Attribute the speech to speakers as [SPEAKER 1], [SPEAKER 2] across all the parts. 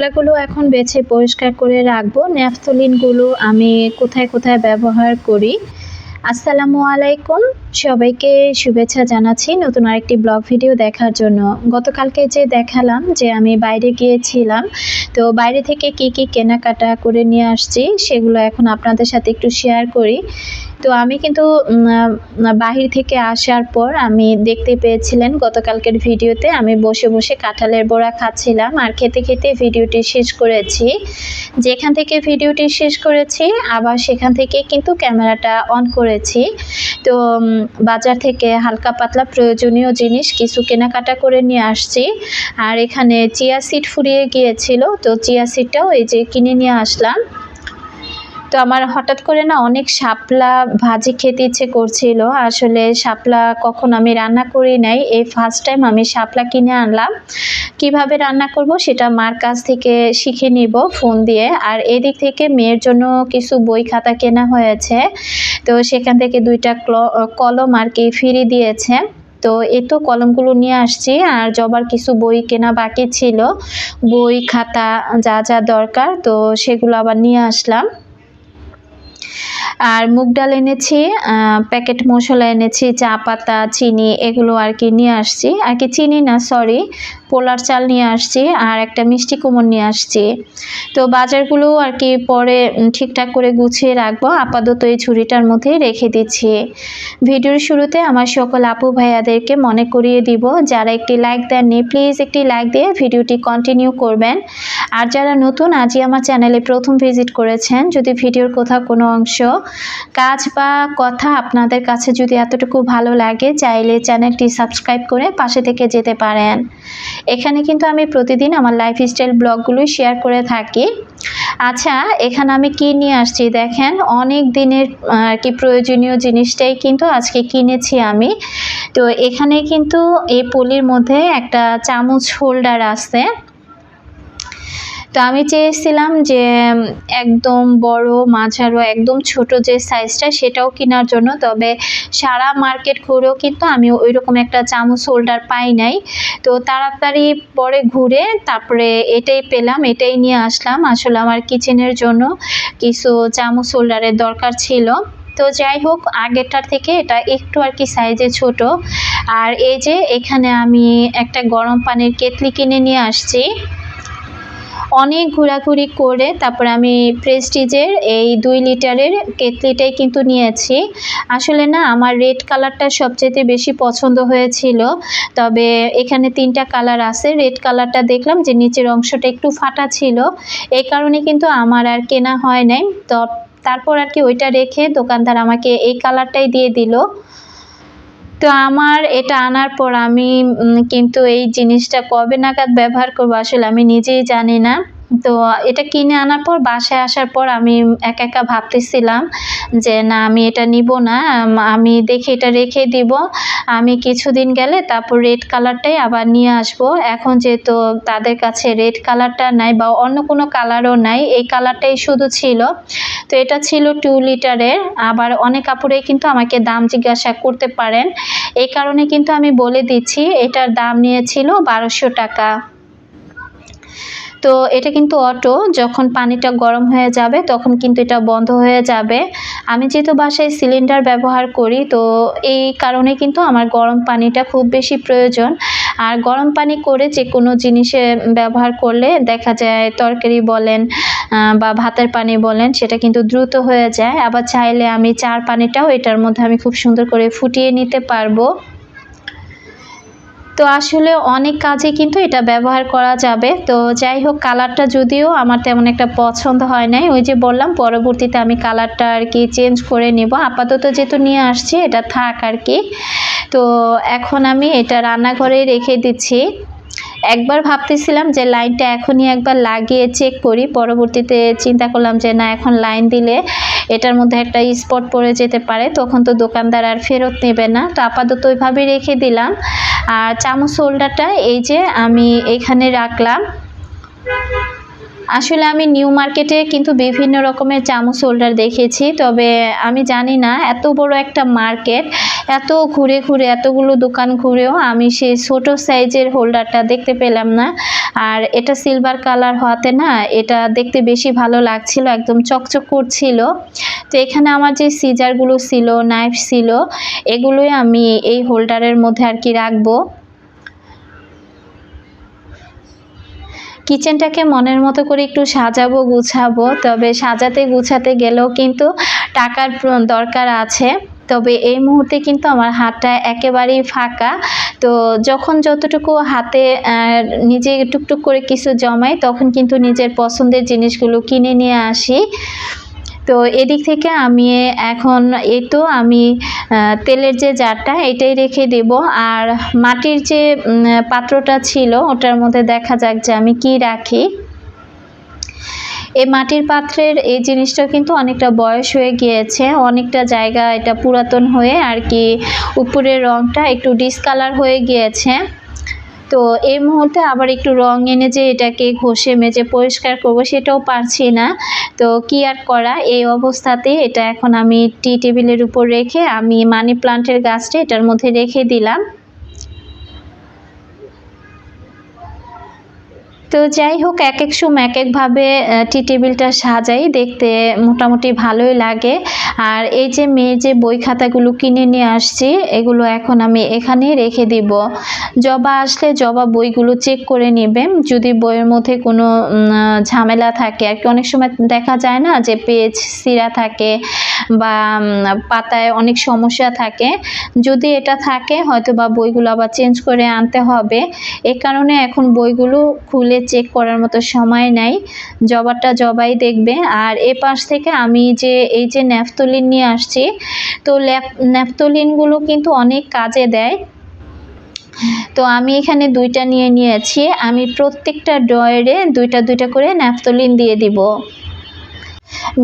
[SPEAKER 1] শাপলাগুলো এখন বেছে পরিষ্কার করে রাখব। ন্যাপথলিনগুলো আমি কোথায় কোথায় ব্যবহার করি? আসসালামু আলাইকুম। সবাইকে শুভেচ্ছা জানাচ্ছি নতুন আরেকটি ব্লগ ভিডিও দেখার জন্য। গতকালকে যে দেখালাম যে আমি বাইরে গিয়েছিলাম, তো বাইরে থেকে কি কি কেনাকাটা করে নিয়ে আসছি সেগুলো এখন আপনাদের সাথে একটু শেয়ার করি। তো আমি কিন্তু বাহির থেকে আসার পর আমি দেখতে পেয়েছিলেন গতকালকের ভিডিওতে। আমি বসে বসে কাঁঠালের বড়া খাচ্ছিলাম আর খেতে খেতে ভিডিওটি শেষ করেছি। যেখান থেকে ভিডিওটি শেষ করেছি, আবার সেখান থেকে কিন্তু ক্যামেরাটা অন করেছি। তো বাজার থেকে হালকা পাতলা প্রয়োজনীয় জিনিস কিছু কেনাকাটা করে নিয়ে আসছি। আর এখানে চিয়া সিড ফুরিয়ে গিয়েছিল, তো চিয়া সিডটাও এই যে কিনে নিয়ে আসলাম। তো আমার হঠাৎ করে না অনেক শাপলা ভাজি খেতে ইচ্ছে করছিল। আসলে শাপলা কখন আমি রান্না করি নাই, এই ফার্স্ট টাইম আমি শাপলা কিনে আনলাম। কীভাবে রান্না করব সেটা মার কাছ থেকে শিখে নিব ফোন দিয়ে। আর এদিক থেকে মেয়ের জন্য কিছু বই খাতা কেনা হয়েছে। তো সেখান থেকে দুইটা ক্ল- কলম আর কি ফিরে দিয়েছে। তো এই তো কলমগুলো নিয়ে আসছি আর জবার কিছু বই কেনা বাকি ছিল। বই, খাতা যা যা দরকার, তো সেগুলো আবার নিয়ে আসলাম। আর মুগ ডাল এনেছি প্যাকেট মশলা এনেছি, চা পাতা, চিনি, এগুলো আর কি নিয়ে আসছি। আর কি চিনি না সরি পোলার চাল নিয়ে আসছি আর একটা মিষ্টি কুমড় নিয়ে আসছি। তো বাজারগুলো আর কি পরে ঠিকঠাক করে গুছিয়ে রাখব। আপাতত এই ঝুড়িটার মধ্যে রেখে দিচ্ছি। ভিডিওর শুরুতে আমার সকল আপু ভাইয়াদেরকে মনে করিয়ে দিব, যারা একটি লাইক দেননি প্লিজ একটি লাইক দিয়ে ভিডিওটি কন্টিনিউ করবেন। আর যারা নতুন, আজই আমার চ্যানেলে প্রথম ভিজিট করেছেন, যদি ভিডিওর কোথাও কোনো অংশ, কাজ বা কথা আপনাদের কাছে যদি এতটুকু ভালো লাগে, চাইলে চ্যানেলটি সাবস্ক্রাইব করে পাশে থেকে যেতে পারেন। এখানে কিন্তু আমি প্রতিদিন আমার লাইফস্টাইল ব্লগগুলোই শেয়ার করে থাকি। আচ্ছা এখানে আমি কি নিয়ে আসছি দেখেন, অনেক দিনের আর কি প্রয়োজনীয় জিনিসটাই কিন্তু আজকে কিনেছি আমি। তো এখানে কিন্তু এই পলির মধ্যে একটা চামচ হোল্ডার আছে। তো আমি চেয়েছিলাম যে একদম বড়, মাঝারো, একদম ছোট যে সাইজটা সেটাও কেনার জন্য। তবে সারা মার্কেট ঘুরেও কিন্তু আমি ওই রকম একটা চামচ হোল্ডার পাই নাই। তো তাড়াতাড়ি পরে ঘুরে তারপরে এটাই পেলাম, এটাই নিয়ে আসলাম। আসলে আমার কিচেনের জন্য কিছু চামচ হোল্ডারের দরকার ছিল। তো যাই হোক, আগেরটার থেকে এটা একটু আর কি সাইজে ছোট। আর এই যে এখানে আমি একটা গরম পানির কেতলি কিনে নিয়ে আসছি। অনেক ঘোরাঘুরি করে তারপর আমি প্রেস্টিজের এই দুই লিটারের কেতলিটাই কিন্তু নিয়েছি। আসলে না, আমার রেড কালারটা সবচেয়ে বেশি পছন্দ হয়েছিল। তবে এখানে তিনটা কালার আছে। রেড কালারটা দেখলাম যে নিচের অংশটা একটু ফাটা ছিল। এই কারণে কিন্তু আমার আর কেনা হয় নাই। তো তারপর আর কি ওইটা রেখে দোকানদার আমাকে এই কালারটাই দিয়ে দিল। তো আমার এটা আনার পর আমি কিন্তু এই জিনিসটা কবে নাগাদ ব্যবহার করব আসলে আমি নিজেই জানি না। তো এটা কিনে আনার পর বাসায় আসার পর আমি একা একা ভাবতেছিলাম যে না, আমি এটা নিব না, আমি দেখে এটা রেখে দিব। আমি কিছুদিন গেলে তারপর রেড কালারটাই আবার নিয়ে আসব। এখন যেহেতু তাদের কাছে রেড কালারটা নাই বা অন্য কোনো কালারও নাই, এই কালারটাই শুধু ছিল। তো এটা ছিল টু লিটারের আবার অনেক কাপড়েই কিন্তু আমাকে দাম জিজ্ঞাসা করতে পারেন। এই কারণে কিন্তু আমি বলে দিচ্ছি, এটার দাম নিয়েছিল বারোশো টাকা। তো এটা কিন্তু অটো, যখন পানিটা গরম হয়ে যাবে তখন কিন্তু এটা বন্ধ হয়ে যাবে। আমি যেহেতু বাসায় সিলিন্ডার ব্যবহার করি, তো এই কারণে কিন্তু আমার গরম পানিটা খুব বেশি প্রয়োজন। আর গরম পানি করে যে কোনো জিনিসে ব্যবহার করলে দেখা যায় তরকারি বলেন বা ভাতের পানি বলেন, সেটা কিন্তু দ্রুত হয়ে যায়। আবার চাইলে আমি চার পানিটাও এটার মধ্যে আমি খুব সুন্দর করে ফুটিয়ে নিতে পারব। তো আসলে অনেক কাজে কিন্তু এটা ব্যবহার করা যাবে। তো যাই হোক, কালারটা যদিও আমার তেমন একটা পছন্দ হয় নাই। ওই যে বললাম, পরবর্তীতে আমি কালারটা আর কি চেঞ্জ করে নেব। আপাতত যেহেতু নিয়ে আসছি, এটা থাক আর কি। তো এখন আমি এটা রান্নাঘরে রেখে দিচ্ছি। একবার ভাবতেছিলাম যে লাইনটা এখনই একবার লাগিয়ে চেক করি, পরবর্তীতে চিন্তা করলাম যে না, এখন লাইন দিলে এটার মধ্যে একটা স্পট পড়ে যেতে পারে, তখন তো দোকানদার আর ফেরত নেবে না। তো আপাতত ওইভাবেই রেখে দিলাম। আর চামচ হোল্ডারটা এই যে আমি এখানে রাখলাম। আসলে আমি নিউ মার্কেটে কিন্তু বিভিন্ন রকমের চামচ হোল্ডার দেখেছি, তবে আমি জানি না, এত বড় একটা মার্কেট এত ঘুরে ঘুরে, এতগুলো দোকান ঘুরেও আমি সেই ছোট সাইজের হোল্ডারটা দেখতে পেলাম না। আর এটা সিলভার কালার হওয়াতে না, এটা দেখতে বেশি ভালো লাগছিল, একদম চকচক করছিল। তো এখানে আমার যে সিজারগুলো ছিল নাইফ ছিল, এগুলোই আমি এই হোল্ডারের মধ্যে আর কি রাখব। কিচেনটাকে মনের মতো করে একটু সাজাবো, গুছাবো, তবে সাজাতে গুছাতে গেলেও কিন্তু টাকার দরকার আছে। তবে এই মুহূর্তে কিন্তু আমার হাতটা একেবারেই ফাঁকা। তো যখন যতটুকু হাতে নিজে টুকটুক করে কিছু জমাই, তখন কিন্তু নিজের পছন্দের জিনিসগুলো কিনে নিয়ে আসি। তো এদিক থেকে আমি এখন, এই তো আমি তেলের যে জারটা এটাই রেখে দেব। আর মাটির যে পাত্রটা ছিল ওটার মধ্যে দেখা যাক যে আমি কি রাখি। এই মাটির পাত্রের এই জিনিসটা কিন্তু অনেকটা বয়স হয়ে গিয়েছে। অনেকটা জায়গা এটা পুরাতন হয়ে আর কি উপরের রংটা একটু ডিসকালার হয়ে গিয়েছে। তো এই মুহূর্তে আবার একটু রং এনে যে এটাকে ঘষে মেজে পরিষ্কার করব সেটাও পারছি না। তো কি আর করা? এই অবস্থাতে এটা এখন আমি টি টেবিলের উপর রেখে আমি মানি প্লান্টের গাছটা এটার মধ্যে রেখে দিলাম। তো যাই হোক এক এক সময় এক একভাবে টি টেবিলটা সাজাই, দেখতে মোটামুটি ভালোই লাগে। আর এই যে মেয়ের যে বই খাতাগুলো কিনে নিয়ে আসছি, এগুলো এখন আমি এখানে রেখে দিব। জবা আসলে জবা বইগুলো চেক করে নেবে। যদি বইয়ের মধ্যে কোনো ঝামেলা থাকে, আর কি অনেক সময় দেখা যায় না যে পেজ সিরা থাকে বা পাতায় অনেক সমস্যা থাকে। যদি এটা থাকে হয়তো বা বইগুলো আবার চেঞ্জ করে আনতে হবে। এ কারণে এখন বইগুলো খুলে চেক করার মতো সময় নাই। জবাটা জবাই দেখবে। আর এ পাশ থেকে আমি যে এই যে ন্যাফতলিন নিয়ে আসছি, তো ন্যাফতলিনগুলো কিন্তু অনেক কাজে দেয়। তো আমি এখানে দুইটা নিয়ে নিয়েছি। আমি প্রত্যেকটা ড্রয়ারে দুইটা দুইটা করে ন্যাফতলিন দিয়ে দিব।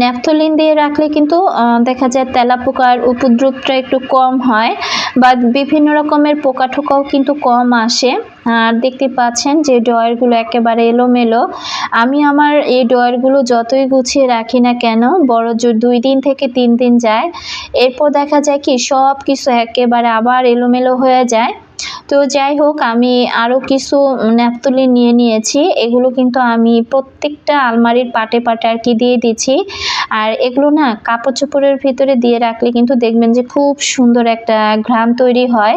[SPEAKER 1] ন্যাপথলিন দিয়ে রাখলে কিন্তু দেখা যায় তেলাপোকার উপদ্রবটা একটু কম হয় বা বিভিন্ন রকমের পোকা টোকাও কিন্তু কম আসে। আর দেখতে পাচ্ছেন যে ড্রয়ারগুলো একেবারে এলোমেলো। আমি আমার এই ড্রয়ারগুলো যতই গুছিয়ে রাখি না কেন, বড় জোর দুই দিন থেকে তিন দিন যায়, এরপর দেখা যায় কি সব কিছু একেবারে আবার এলোমেলো হয়ে যায়। তো যাই হোক, আমি আরও কিছু ন্যাপতুলি নিয়ে নিয়েছি। এগুলো কিন্তু আমি প্রত্যেকটা আলমারির পাটে পাটে আর কি দিয়ে দিচ্ছি। আর এগুলো না কাপড় চোপড়ের ভিতরে দিয়ে রাখলে কিন্তু দেখবেন যে খুব সুন্দর একটা ঘ্রাম তৈরি হয়।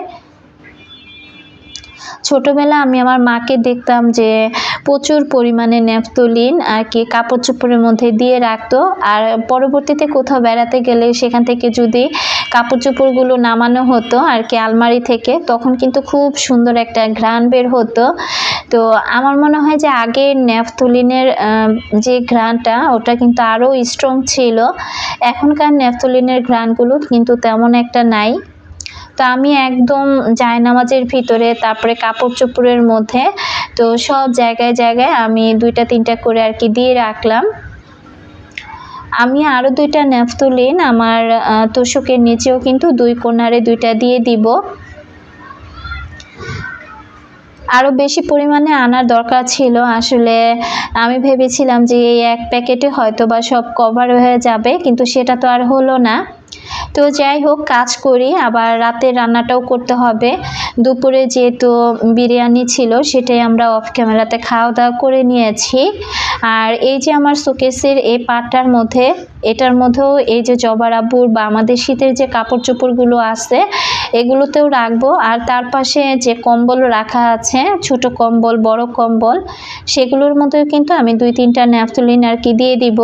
[SPEAKER 1] ছোটবেলা আমি আমার মাকে দেখতাম যে প্রচুর পরিমাণে ন্যাপথলিন আর কি কাপড় চোপড়ের মধ্যে দিয়ে রাখতো। আর পরবর্তীতে কোথাও বেড়াতে গেলে সেখান থেকে যদি কাপড় চোপড়গুলো নামানো হতো আর কি আলমারি থেকে, তখন কিন্তু খুব সুন্দর একটা ঘ্রাণ বের হতো। তো আমার মনে হয় যে আগে ন্যাপথলিনের যে ঘ্রাণটা, ওটা কিন্তু আরও স্ট্রং ছিল। এখনকার ন্যাপথলিনের ঘ্রাণগুলো কিন্তু তেমন একটা নাই। তো আমি একদম জায়নামাজের ভিতরে, তারপরে কাপড় চোপড়ের মধ্যে, তো সব জায়গায় জায়গায় আমি দুইটা তিনটা করে আর কি দিয়ে রাখলাম। আমি আরও দুইটা ন্যাফতুলিন আমার তোষকের নিচেও কিন্তু দুই কোনারে দুইটা দিয়ে দিব। আরও বেশি পরিমাণে আনার দরকার ছিল। আসলে আমি ভেবেছিলাম যে এই এক প্যাকেটে হয়তো বা সব কভার হয়ে যাবে, কিন্তু সেটা তো আর হলো না। তো যাই হোক, কাজ করি। আবার রাতে রান্নাটাও করতে হবে। দুপুরে যেহেতু বিরিয়ানি ছিল, সেটাই আমরা অফ ক্যামেরাতে খাওয়া দাওয়া করে নিয়েছি। আর এই যে আমার শোকেসের এই পাটটার মধ্যে, এটার মধ্যেও এই যে জবার আব্বুর বা আমাদের শীতের যে কাপড় চোপড়গুলো আছে, এগুলোতেও রাখব। আর তার পাশে যে কম্বল রাখা আছে, ছোট কম্বল, বড় কম্বল, সেগুলোর মধ্যেও কিন্তু আমি দুই তিনটা ন্যাপথলিন আর কি দিয়ে দিব।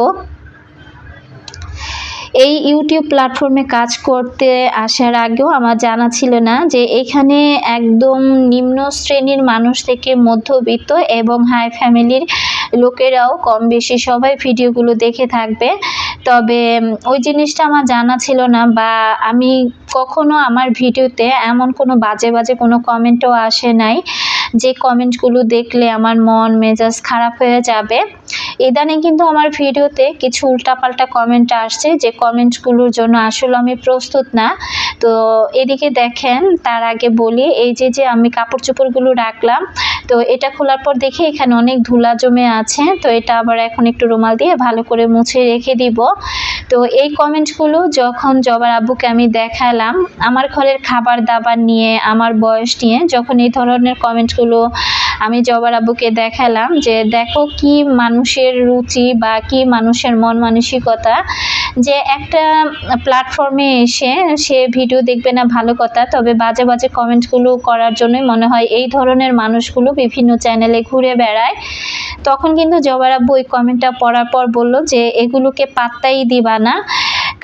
[SPEAKER 1] এই ইউটিউব প্ল্যাটফর্মে কাজ করতে আসার আগেও আমার জানা ছিল না যে এখানে একদম নিম্ন শ্রেণির মানুষ থেকে মধ্যবিত্ত এবং হাই ফ্যামিলির লোকেরাও কম বেশি সবাই ভিডিওগুলো দেখে থাকবে। তবে ওই জিনিসটা আমার জানা ছিল না বা আমি কখনো আমার ভিডিওতে এমন কোনো বাজে বাজে কোনো কমেন্টও আসে নাই। যে কমেন্টগুলো দেখলে আমার মন, মেজাজ খারাপ হয়ে যাবে। ইদানিং কিন্তু আমার ভিডিওতে কিছু উল্টাপাল্টা কমেন্ট আসছে যে কমেন্টসগুলোর জন্য আসলে আমি প্রস্তুত না। তো এদিকে দেখেন, তার আগে বলি, এই যে যে আমি কাপড় চোপড়গুলো রাখলাম, তো এটা খোলার পর দেখি এখানে অনেক ধুলা জমে আছে, তো এটা আবার এখন একটু রুমাল দিয়ে ভালো করে মুছে রেখে দিব। তো এই কমেন্টগুলো যখন জবার আব্বুকে আমি দেখালাম, আমার ঘরের খাবার দাবার নিয়ে, আমার বয়স নিয়ে, যখন এই ধরনের কমেন্টগুলো আমি জবার আব্বুকে দেখালাম যে, দেখো কি মানুষের রুচি বা কি মানুষের মন মানসিকতা যে একটা প্ল্যাটফর্মে এসে সে ভিডিও দেখবে না ভালো কথা, তবে বাজে বাজে কমেন্টগুলো করার জন্যই মনে হয় এই ধরনের মানুষগুলো বিভিন্ন চ্যানেলে ঘুরে বেড়ায়। তখন কিন্তু জবার আব্বু ওই কমেন্টটা পড়ার পর বলল যে, এগুলোকে পাত্তাই দিবা না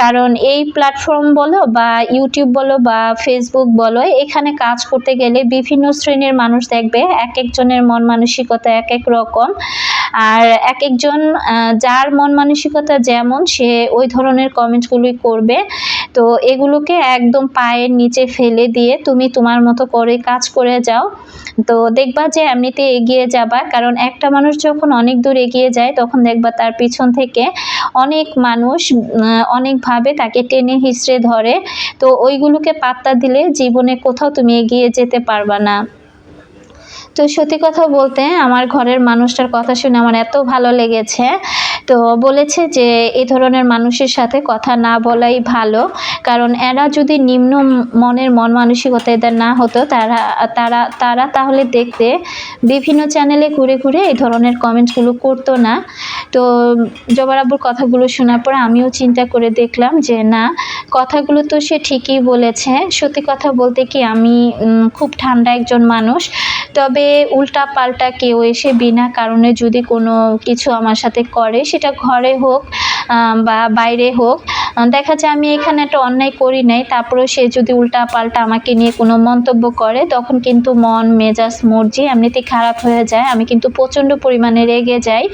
[SPEAKER 1] কারণ এই প্ল্যাটফর্ম বলো বা ইউটিউব বলো বা ফেসবুক বলো, এখানে কাজ করতে গেলে বিভিন্ন শ্রেণির মানুষ দেখবে এক একজনের মন মানসিকতা এক এক রকম। আর এক একজন যার মন মানসিকতা যেমন, সে ওই ধরনের কমেন্টসগুলোই করবে। তো এগুলোকে একদম পায়ের নিচে ফেলে দিয়ে তুমি তোমার মতো করে কাজ করে যাও। তো দেখবা যে এমনিতে এগিয়ে যাবা, কারণ একটা মানুষ যখন অনেক দূর এগিয়ে যায়, তখন দেখবা তার পিছন থেকে অনেক মানুষ অনেকভাবে তাকে টেনে হিঁচড়ে ধরে। তো ওইগুলোকে পাত্তা দিলে জীবনে কোথাও তুমি এগিয়ে যেতে পারবা না। তো সত্যি কথা বলতে আমার ঘরের মানুষটার কথা শুনে আমার এত ভালো লেগেছে। তো বলেছে যে এই ধরনের মানুষের সাথে কথা না বলাই ভালো। কারণ এরা যদি নিম্ন মনের মন মানসিকতা এদের না হতো, তারা তারা তারা তাহলে দেখতে বিভিন্ন চ্যানেলে ঘুরে ঘুরে এই ধরনের কমেন্টসগুলো করতো না। তো জবরাব্বুর কথাগুলো শোনার পর আমিও চিন্তা করে দেখলাম যে, না, কথাগুলো তো সে ঠিকই বলেছে। সত্যি কথা বলতে কি আমি খুব ঠান্ডা একজন মানুষ। তবে উল্টা পাল্টা কেউ এসে বিনা কারণে যদি কোনো কিছু আমার সাথে করে, সেটা ঘরে হোক বা বাইরে হোক। দেখা যায় আমি এখানে একটা অন্যায় করি নাই, তারপরেও সে যদি উল্টা পাল্টা আমাকে নিয়ে কোনো মন্তব্য করে, তখন কিন্তু মন, মেজাজ, মর্জি এমনিতেই খারাপ হয়ে যায়। আমি কিন্তু প্রচণ্ড পরিমাণে রেগে যাই।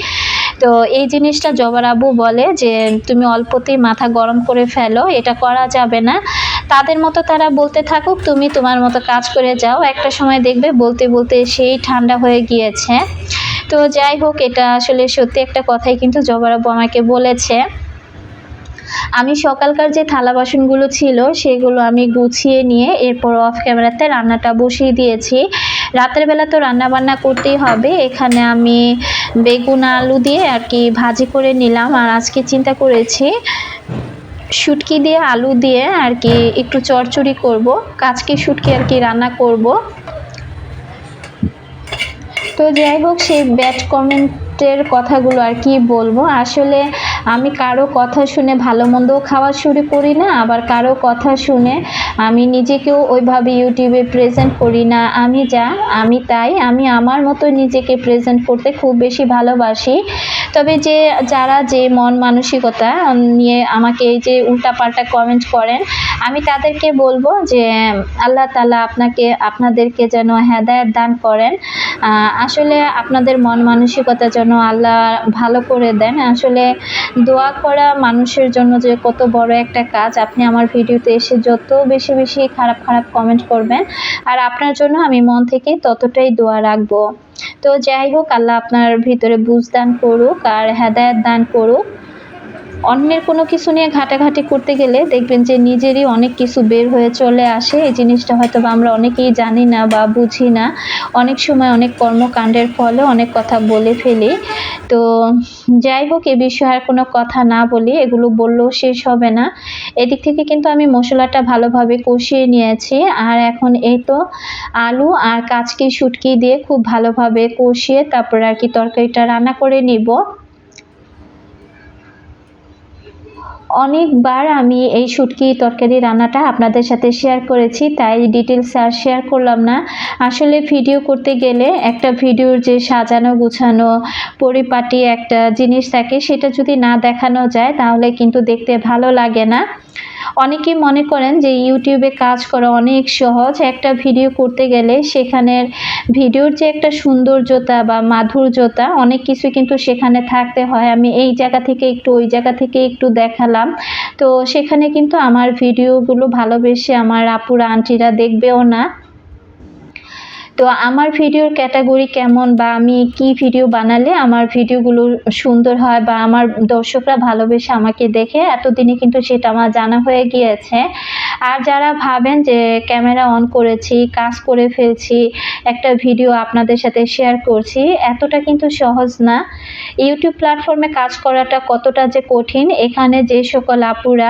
[SPEAKER 1] তো এই জিনিসটা জবার আবু বলে যে, তুমি অল্পতেই মাথা গরম করে ফেলো, এটা করা যাবে না। তাদের মতো তারা বলতে থাকুক, তুমি তোমার মতো কাজ করে যাও। একটা সময় দেখবে বলতে বলতে সেই ঠান্ডা হয়ে গিয়েছে। তো যাই হোক, এটা আসলে সত্যি একটা কথাই কিন্তু জবার আবু আমাকে বলেছে। আমি সকালকার যে থালা বাসনগুলো ছিল, সেগুলো আমি গুছিয়ে নিয়ে এরপর অফ ক্যামেরাতে রান্নাটা বসিয়ে দিয়েছি। রাতের বেলা তো রান্না বান্না করতেই হবে। এখানে আমি বেগুন আলু দিয়ে আর কি ভাজি করে নিলাম। আর আজকে চিন্তা করেছি শুটকি দিয়ে আলু দিয়ে আর কি একটু চড়চড়ি করব কাজকে শুটকি আর কি রান্না করব। তো যাই হোক, সেই ব্যাড কমেন্টের কথাগুলো আর কি বলব। আসলে আমি কারও কথা শুনে ভালো মন্দও খাওয়া শুরু করি না, আবার কারও কথা শুনে আমি নিজেকেও ওইভাবে ইউটিউবে প্রেজেন্ট করি না। আমি যা, আমি তাই, আমি আমার মতো নিজেকে প্রেজেন্ট করতে খুব বেশি ভালোবাসি। তবে যে, যারা যে মন মানসিকতা নিয়ে আমাকে এই যে উল্টাপাল্টা কমেন্ট করেন, আমি তাদেরকে বলব যে, আল্লাহ তালা আপনাকে, আপনাদেরকে যেন হেদায়ত দান করেন। আসলে আপনাদের মন মানসিকতা যেন আল্লাহ ভালো করে দেন। আসলে দোয়া করা মানুষের জন্য যে কত বড় একটা কাজ, আপনি আমার ভিডিওতে এসে যত বেশি বেশি বেশি খারাপ খারাপ কমেন্ট করবেন। আর আপনার জন্য আমি মন থেকে ততটাই দোয়া রাখব। তো যাই হোক, আল্লাহ আপনার ভিতরে বুঝ দান করুক আর হেদায়ত দান করুক। অন্যের কোনো কিছু নিয়ে ঘাটাঘাটি করতে গেলে দেখবেন যে নিজেরই অনেক কিছু বের হয়ে চলে আসে। এই জিনিসটা হয়তো বা আমরা অনেকেই জানি না বা বুঝি না। অনেক সময় অনেক কর্মকাণ্ডের ফলে অনেক কথা বলে ফেলি। তো যাই হোক, এ বিষয়ে আর কোনো কথা না বলি, এগুলো বললেও শেষ হবে না। এদিক থেকে কিন্তু আমি মশলাটা ভালোভাবে কষিয়ে নিয়েছি। আর এখন এই তো আলু আর কাচকি শুটকি দিয়ে খুব ভালোভাবে কষিয়ে তারপর আর কি তরকারিটা রান্না করে নিব। অনেকবার আমি এই শুটকি তরকারি রান্নাটা আপনাদের সাথে শেয়ার করেছি, তাই ডিটেলস আর শেয়ার করলাম না। আসলে ভিডিও করতে গেলে একটা ভিডিওর যে সাজানো, গুছানো, পরিপাটি একটা জিনিস থাকে, সেটা যদি না দেখানো যায়, তাহলে কিন্তু দেখতে ভালো লাগে না। অনেকেই মনে করেন যে ইউটিউবে কাজ করা অনেক সহজ। একটা ভিডিও করতে গেলে সেখানের ভিডিওর যে একটা সৌন্দর্যতা বা মাধুর্যতা, অনেক কিছু কিন্তু সেখানে থাকতে হয়। আমি এই জায়গা থেকে একটু ওই জায়গা থেকে একটু দেখালাম। তো সেখানে কিন্তু আমার ভিডিওগুলো ভালোবেসে আমার আপুরা, আন্টিরা দেখবেও না। তো আমার ভিডিওর ক্যাটাগরি কেমন বা আমি কি ভিডিও বানালে আমার ভিডিওগুলো সুন্দর হয় বা আমার দর্শকরা ভালোবেসে আমাকে দেখে, এতদিনে কিন্তু সেটা আমার জানা হয়ে গিয়েছে। আর যারা ভাবেন যে ক্যামেরা অন করেছি, কাজ করে ফেলছি, একটা ভিডিও আপনাদের সাথে শেয়ার করছি, এতটা কিন্তু সহজ না। ইউটিউব প্ল্যাটফর্মে কাজ করাটা কতটা যে কঠিন, এখানে যে সকল আপুরা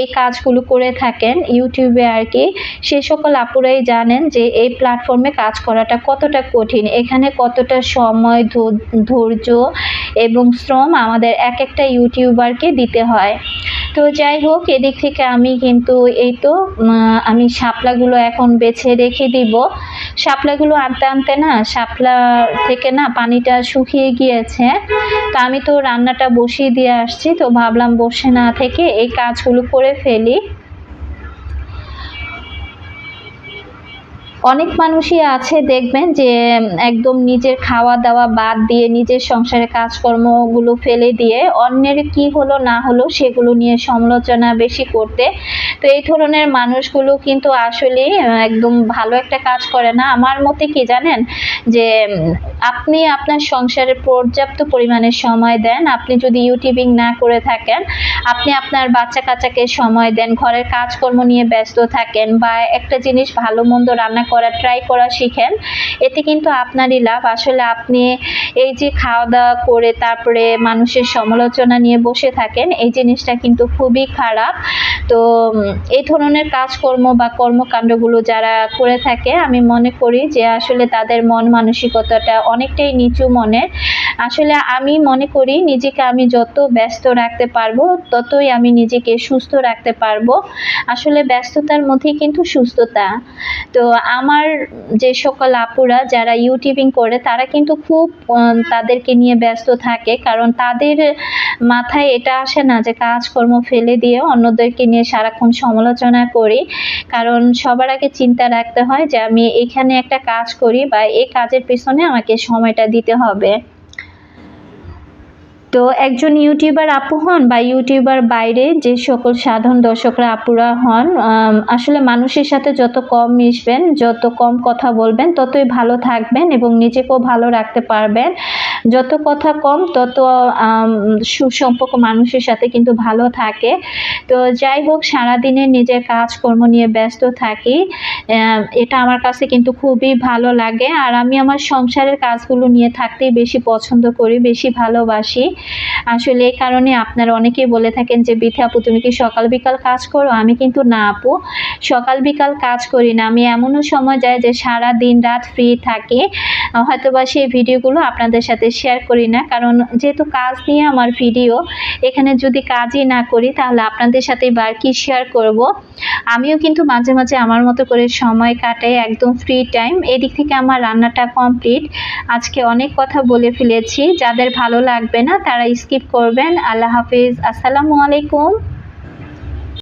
[SPEAKER 1] এই কাজগুলো করে থাকেন ইউটিউবে আর কি, সে সকল আপুরাই জানেন যে এই প্ল্যাটফর্মে কাজ করাটা কতটা কঠিন? এখানে কতটা সময় ধৈর্য এবং শ্রম আমাদের এক একটা ইউটিউবারকে দিতে হয়। তো যাই হোক, এদিক থেকে আমি কিন্তু এই তো আমি শাপলাগুলো এখন বেছে রেখে দিব। শাপলাগুলো আনতে আনতে না, শাপলা থেকে না পানিটা শুকিয়ে গিয়েছে। তো আমি তো রান্নাটা বসিয়ে দিয়ে আসছি, তো ভাবলাম বসে না থেকে এই কাজগুলো করে ফেলি। অনেক মানুষই আছে দেখবেন যে একদম নিজের খাওয়া দাওয়া বাদ দিয়ে নিজের সংসারের কাজকর্মগুলো ফেলে দিয়ে অন্যের কি হলো না হলো সেগুলো নিয়ে সমালোচনা বেশি করতে। তো এই ধরনের মানুষগুলো কিন্তু আসলে একদম ভালো একটা কাজ করে না। আমার মতে কি জানেন? যে আপনি আপনার সংসারে পর্যাপ্ত পরিমাণে সময় দেন। আপনি যদি ইউটিউবিং না করে থাকেন, আপনি আপনার বাচ্চা কাচ্চাকে সময় দেন, ঘরের কাজকর্ম নিয়ে ব্যস্ত থাকেন বা একটা জিনিস ভালো মন্দ রান্না করা ট্রাই করা শিখেন, এতে কিন্তু আপনারই লাভ। আসলে আপনি এই যে খাওয়া দাওয়া করে তারপরে মানুষের সমালোচনা নিয়ে বসে থাকেন, এই জিনিসটা কিন্তু খুবই খারাপ। তো এই ধরনের কাজকর্ম বা কর্মকাণ্ডগুলো যারা করে থাকে, আমি মনে করি যে আসলে তাদের মন মানসিকতাটা অনেকটাই নিচু মনের। আসলে আমি মনে করি নিজেকে আমি যত ব্যস্ত রাখতে পারব, ততই আমি নিজেকে সুস্থ রাখতে পারব। আসলে ব্যস্ততার মধ্যেই কিন্তু সুস্থতা। তো আমার যে সকল আপুরা যারা ইউটিউবিং করে, তারা কিন্তু খুব তাদেরকে নিয়ে ব্যস্ত থাকে। কারণ তাদের মাথায় এটা আসে না যে কাজকর্ম ফেলে দিয়ে অন্যদেরকে নিয়ে সারাক্ষণ সমালোচনা করি। কারণ সবার আগে চিন্তা রাখতে হয় যে আমি এখানে একটা কাজ করি বা এই কাজের পিছনে আমাকে সময়টা দিতে হবে। তো একজন ইউটিউবার আপু হন বা ইউটিউবার বাইরে যে সকল সাধারণ দর্শকরা আপুরা হন আসলে মানুষের সাথে যত কম মিশবেন, যত কম কথা বলবেন, ততই ভালো থাকবেন এবং নিজেকেও ভালো রাখতে পারবেন। যত কথা কম, তত সুসম্পর্ক মানুষের সাথে কিন্তু ভালো থাকে। তো যাই হোক সারাদিনে নিজের কাজকর্ম নিয়ে ব্যস্ত থাকি। এটা আমার কাছে কিন্তু খুবই ভালো লাগে। আর আমি আমার সংসারের কাজগুলো নিয়ে থাকতেই বেশি পছন্দ করি, বেশি ভালোবাসি। আসলে এই কারণে আপনারা অনেকেই বলে থাকেন যে, বিথে আপু, তুমি কি সকাল বিকাল কাজ করো? আমি কিন্তু না, আপু। সকাল বিকাল কাজ করি না। আমি এমনও সময় যায় যে, সারা দিন রাত ফ্রি থাকি। হয়তোবা সেই ভিডিওগুলো আপনাদের সাথে শেয়ার করি না। কারণ যেহেতু কাজ নিয়ে আমার ভিডিও, এখানে যদি কাজই না করি, তাহলে আপনাদের সাথে বার কি শেয়ার করব? আমিও কিন্তু মাঝে মাঝে আমার মতো করে সময় কাটাই, একদম ফ্রি টাইম এদিক থেকে আমার রান্নাটা কমপ্লিট আজকে অনেক কথা বলে ফেলেছি। যাদের ভালো লাগবে না তারা স্কিপ করবেন। আল্লাহ হাফিজ। আসসালামু আলাইকুম।